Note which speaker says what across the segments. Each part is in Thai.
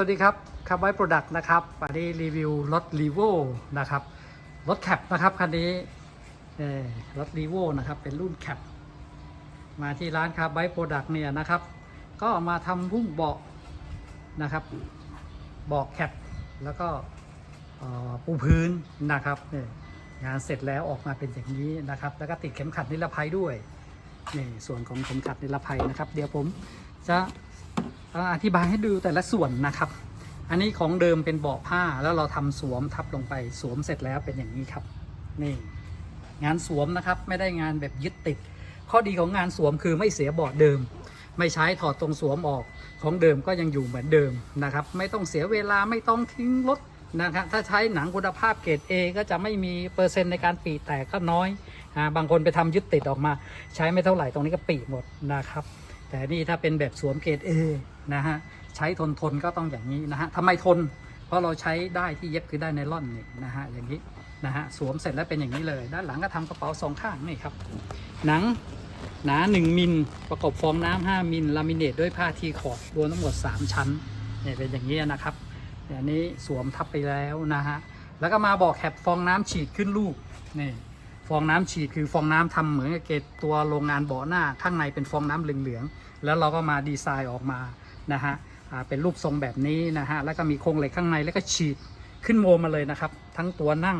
Speaker 1: วัสดีครับคับไว้โปรดักต์นะครับวันนี้รีวิวรถรีโวนะครับ รถแคปนะครับคันนี้เอ่อรถรีโวนะครับ เป็นรุ่นแคปมาที่ร้านคับไว้โปรดักต์เนี่ยนะครับ ก็มาทำพุ่มเบาะนะครับเบาะแคปแล้วก็ปูพื้นนะครับเนี่ยงานเสร็จแล้วออกมาเป็นอย่างนี้นะครับ แล้วก็ติดเข็มขัดนิรภัยด้วยนี่ส่วนของเข็มขัดนิรภัยนะครับ เดี๋ยวผมจะ อธิบายให้ดูแต่ละส่วนนะครับ อันนี้ของเดิมเป็นเบาะผ้าแล้วเราทำสวมทับลงไปสวมเสร็จแล้วเป็นอย่างนี้ครับนี่งานสวมนะครับไม่ได้งานแบบยึดติด ข้อดีของงานสวมคือไม่เสียเบาะเดิม ไม่ใช้ถอดตรงสวมออกของเดิมก็ยังอยู่เหมือนเดิมนะครับ ไม่ต้องเสียเวลาไม่ต้องทิ้งรถนะครับถ้าใช้หนังคุณภาพเกรด A ก็จะไม่มีเปอร์เซ็นต์ในการปีแตกก็น้อย บางคนไปทำยึดติดออกมา ใช้ไม่เท่าไหร่ตรงนี้ก็ปีหมดนะครับ แต่นี่ถ้าเป็นแบบสวมเกรด A นะฮะใช้ทนทนก็ต้องอย่างนี้นะฮะทำไมทน เพราะเราใช้ได้ที่เย็บคือได้ไนล่อนนี่นะฮะอย่างนี้นะฮะสวมเสร็จแล้วเป็นอย่างนี้เลย ด้านหลังก็ทำกระเป๋าสองข้างนี่ครับ หนังหนา1มิลประกอบฟองน้ำ5มิลลามิเนตด้วยผ้าทีคอร์ดรวมทั้งหมด 3 ชั้นเนี่ยเป็นอย่างนี้นะครับอันนี้สวมทับไปแล้วนะฮะแล้วก็มาบอกแคปฟองน้ำฉีดขึ้นลูกนี่ ฟองน้ำฉีดคือฟองน้ำทำเหมือนกับเกตตัวโรงงานเบาะหน้า ข้างในเป็นฟองน้ำเหลืองๆแล้วเราก็มาดีไซน์ออกมานะฮะเป็นรูปทรงแบบนี้นะฮะแล้วก็มีโครงเหล็กข้างในแล้วก็ฉีดขึ้นโมมาเลยนะครับ ทั้งตัวนั่ง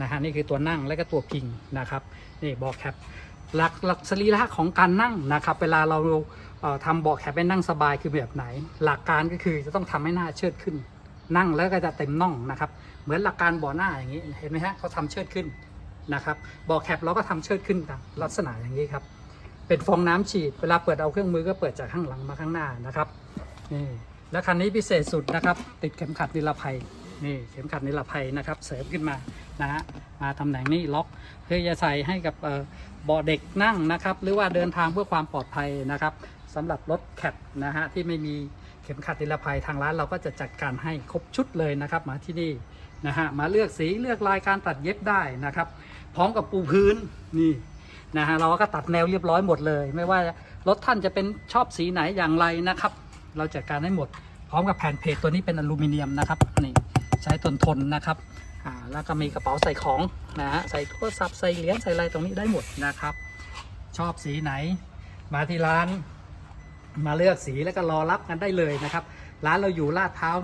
Speaker 1: นะฮะนี่คือตัวนั่งแล้วก็ตัวพิงนะครับนี่เบอกแคปหลักหลักสรีระของการนั่งนะครับ เวลาเราเอ่อทำเบาะแคปให้นั่งสบายคือแบบไหน หลักการก็คือจะต้องทำให้หน้าเชิดขึ้น นั่งแล้วก็จะเต็มน่องนะครับ เหมือนหลักการเบาะหน้าอย่างนี้เห็นไหมฮะเขาทำเชิดขึ้น นะครับบอแคปเราก็ทำเชิดขึ้นตามลักษณะอย่างนี้ครับ เป็นฟองน้ำฉีดเวลาเปิดเอาเครื่องมือก็เปิดจากข้างหลังมาข้างหน้านะครับนี่แล้วคันนี้พิเศษสุดนะครับ ติดเข็มขัดนิรภัยนี่เข็มขัดนิรภัยนะครับ เสริมขึ้นมานะฮะมาตำแหน่งนี้ล็อกเพื่อจะใส่ให้กับเบาะเด็กนั่งนะครับ หรือว่าเดินทางเพื่อความปลอดภัยนะครับสำหรับรถแคปนะฮะที่ไม่มี ข็มขัดนิรภัยทางร้านเราก็จะจัดการให้ครบชุดเลยนะครับมาที่นี่นะฮะมาเลือกสีเลือกลายการตัดเย็บได้นะครับ พร้อมกับปูพื้นนี่นะฮะเราก็ตัดแนวเรียบร้อยหมดเลย ไม่ว่ารถท่านจะเป็นชอบสีไหนอย่างไรนะครับ เราจัดการให้หมด พร้อมกับแผ่นเพจตัวนี้เป็นอลูมิเนียมนะครับนี่ใช้ทนทนนะครับอ่าแล้วก็มีกระเป๋าใส่ของนะฮะใส่โทรศัพท์ใส่เหรียญใส่อะไรตรงนี้ได้หมดนะครับ ชอบสีไหนมาที่ร้าน มาเลือกสีแล้วก็รอรับกันได้เลยนะครับ ร้านเราอยู่ลาดพร้าว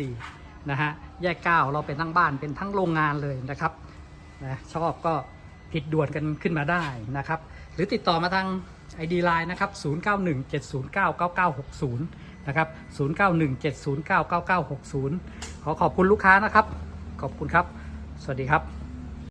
Speaker 1: 124 นะฮะ แยกเก้าเราเป็นทั้งบ้านเป็นทั้งโรงงานเลยนะครับนะชอบก็ติดด่วนกันขึ้นมาได้นะครับ หรือติดต่อมาทาง ID Line นะครับ 0917099960 นะครับ 0917099960 ขอขอบคุณลูกค้านะครับ ขอบคุณครับ สวัสดีครับ